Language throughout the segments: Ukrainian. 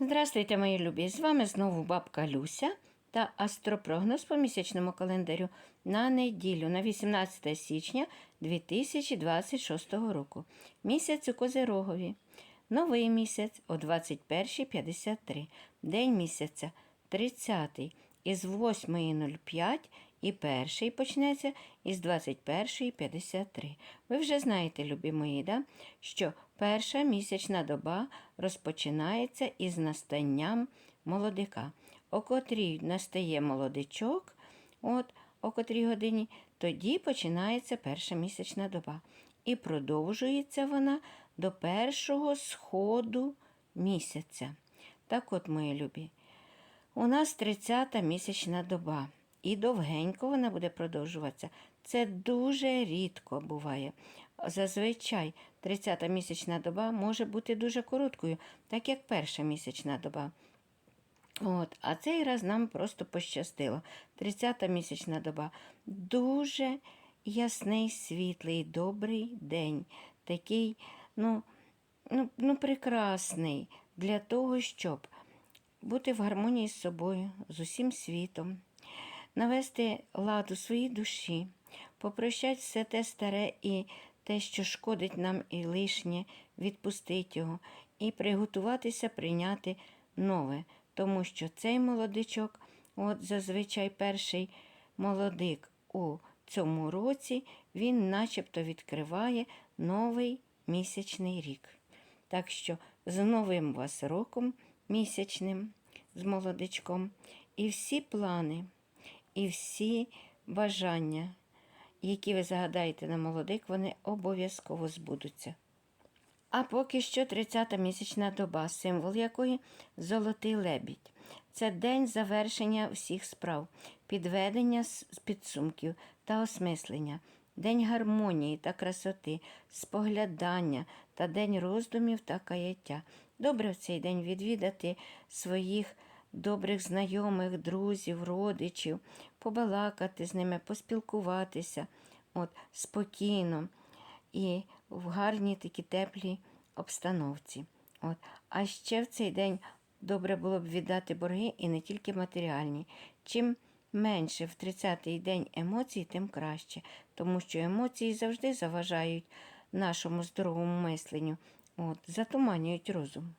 Здравствуйте, мої любі! З вами знову бабка Люся та астропрогноз по місячному календарю на неділю на 18 січня 2026 року. Місяць у Козирогові. Новий місяць о 21.53. День місяця 30 із 8.05 і перший почнеться із 21.53. Ви вже знаєте, любі мої, да? що перша місячна доба розпочинається із настанням молодика. О котрій настає молодичок, от о котрій годині, тоді починається перша місячна доба. І продовжується вона до першого сходу місяця. Так от, мої любі, у нас 30-та місячна доба. І довгенько вона буде продовжуватися. Це дуже рідко буває. Зазвичай 30-та місячна доба може бути дуже короткою, так як перша місячна доба. От, А цей раз нам просто пощастило. 30-та місячна доба дуже ясний, світлий, добрий день. Такий, ну, ну, ну, прекрасний для того, щоб бути в гармонії з собою, з усім світом, навести лад у своїй душі, попрощати все те старе і те, що шкодить нам і лишнє, відпустити його, і приготуватися прийняти нове, тому що цей молодичок, от зазвичай перший молодик у цьому році, він начебто відкриває новий місячний рік. Так що з новим вас роком місячним, з молодичком, і всі плани, і всі бажання, які ви загадаєте на молодик, вони обов'язково збудуться. А поки що 30-та місячна доба, символ якої золотий лебідь. Це день завершення всіх справ, підведення підсумків та осмислення, день гармонії та красоти, споглядання та день роздумів та каяття. Добре в цей день відвідати своїх добрих знайомих, друзів, родичів, побалакати з ними, поспілкуватися от, спокійно і в гарній такі теплій обстановці. От. А ще в цей день добре було б віддати борги і не тільки матеріальні. Чим менше в 30-й день емоцій, тим краще, тому що емоції завжди заважають нашому здоровому мисленню, от, затуманюють розум.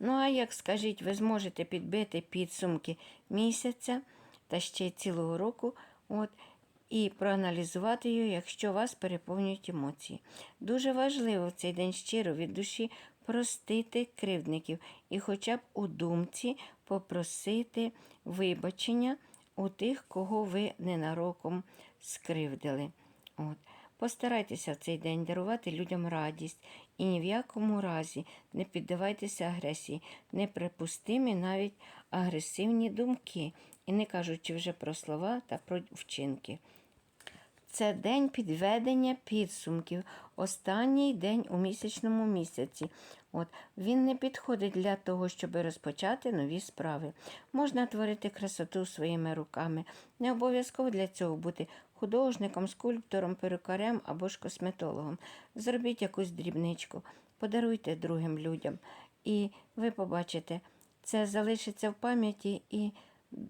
Ну, а як скажіть, ви зможете підбити підсумки місяця та ще цілого року, от, і проаналізувати його, якщо вас переповнюють емоції. Дуже важливо в цей день щиро від душі простити кривдників і хоча б у думці попросити вибачення у тих, кого ви ненароком скривдили. От. Постарайтеся в цей день дарувати людям радість і ні в якому разі не піддавайтеся агресії, неприпустимі навіть агресивні думки, і не кажучи вже про слова та про вчинки. Це день підведення підсумків, останній день у місячному місяці. От, Він не підходить для того, щоб розпочати нові справи. Можна творити красоту своїми руками. Не обов'язково для цього бути художником, скульптором, перукарем або ж косметологом. Зробіть якусь дрібничку, подаруйте другим людям. І ви побачите, це залишиться в пам'яті і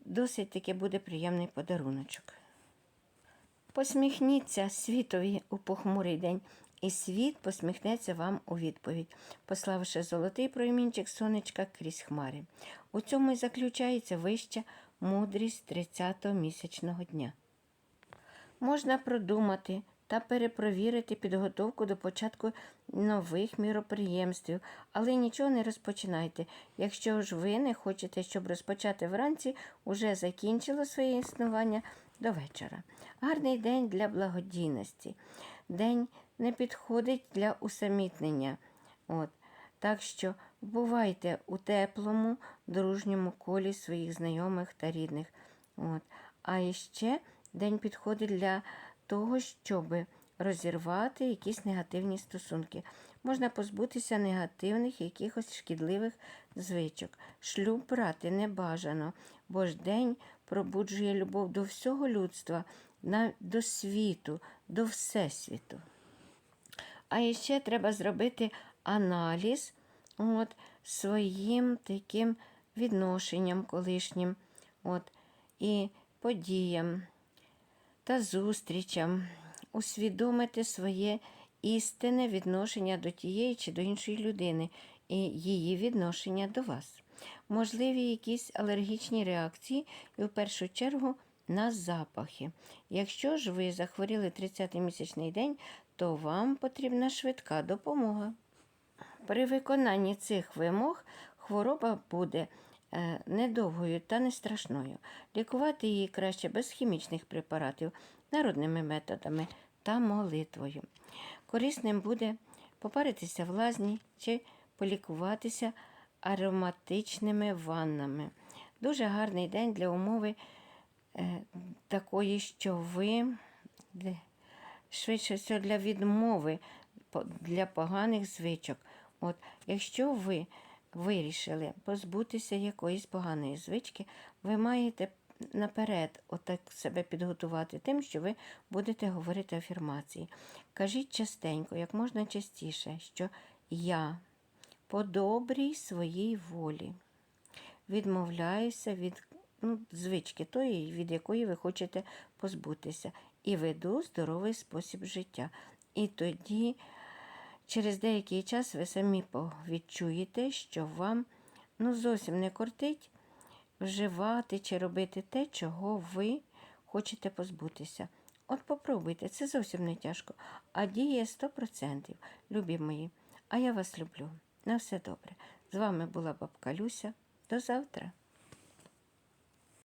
досить таки буде приємний подаруночок. Посміхніться світові у похмурий день, і світ посміхнеться вам у відповідь, пославши золотий промінчик сонечка крізь хмари. У цьому й заключається вища мудрість 30-го місячного дня. Можна продумати та перепровірити підготовку до початку нових міроприємств, але нічого не розпочинайте. Якщо ж ви не хочете, щоб розпочати вранці, уже закінчило своє існування до вечора. Гарний день для благодійності. День не підходить для усамітнення. От. Так що бувайте у теплому, дружньому колі своїх знайомих та рідних. От. А ще день підходить для того, щоб розірвати якісь негативні стосунки. Можна позбутися негативних, якихось шкідливих звичок. Шлюб брати не бажано, бо ж день пробуджує любов до всього людства, до світу, до всесвіту. А ще треба зробити аналіз от, своїм таким відношенням колишнім, от, і подіям та зустрічам, усвідомити своє істинне відношення до тієї чи до іншої людини і її відношення до вас. Можливі якісь алергічні реакції, і в першу чергу на запахи. Якщо ж ви захворіли 30-й місячний день, то вам потрібна швидка допомога. При виконанні цих вимог хвороба буде недовгою та не страшною. Лікувати її краще без хімічних препаратів, народними методами та молитвою. Корисним буде попаритися в лазні чи полікуватися ароматичними ваннами. Дуже гарний день для умови е, такої, що ви швидше всього для відмови для поганих звичок. От, якщо ви вирішили позбутися якоїсь поганої звички, ви маєте наперед отак себе підготувати тим, що ви будете говорити афірмації. Кажіть частенько, як можна частіше, що я по добрій своїй волі відмовляюся від ну, звички тої, від якої ви хочете позбутися, і веду здоровий спосіб життя. І тоді, через деякий час, ви самі відчуєте, що вам ну, зовсім не кортить вживати чи робити те, чого ви хочете позбутися. От попробуйте, це зовсім не тяжко, а діє 100%, любі мої. А я вас люблю. На все добре. З вами була бабка Люся. До завтра.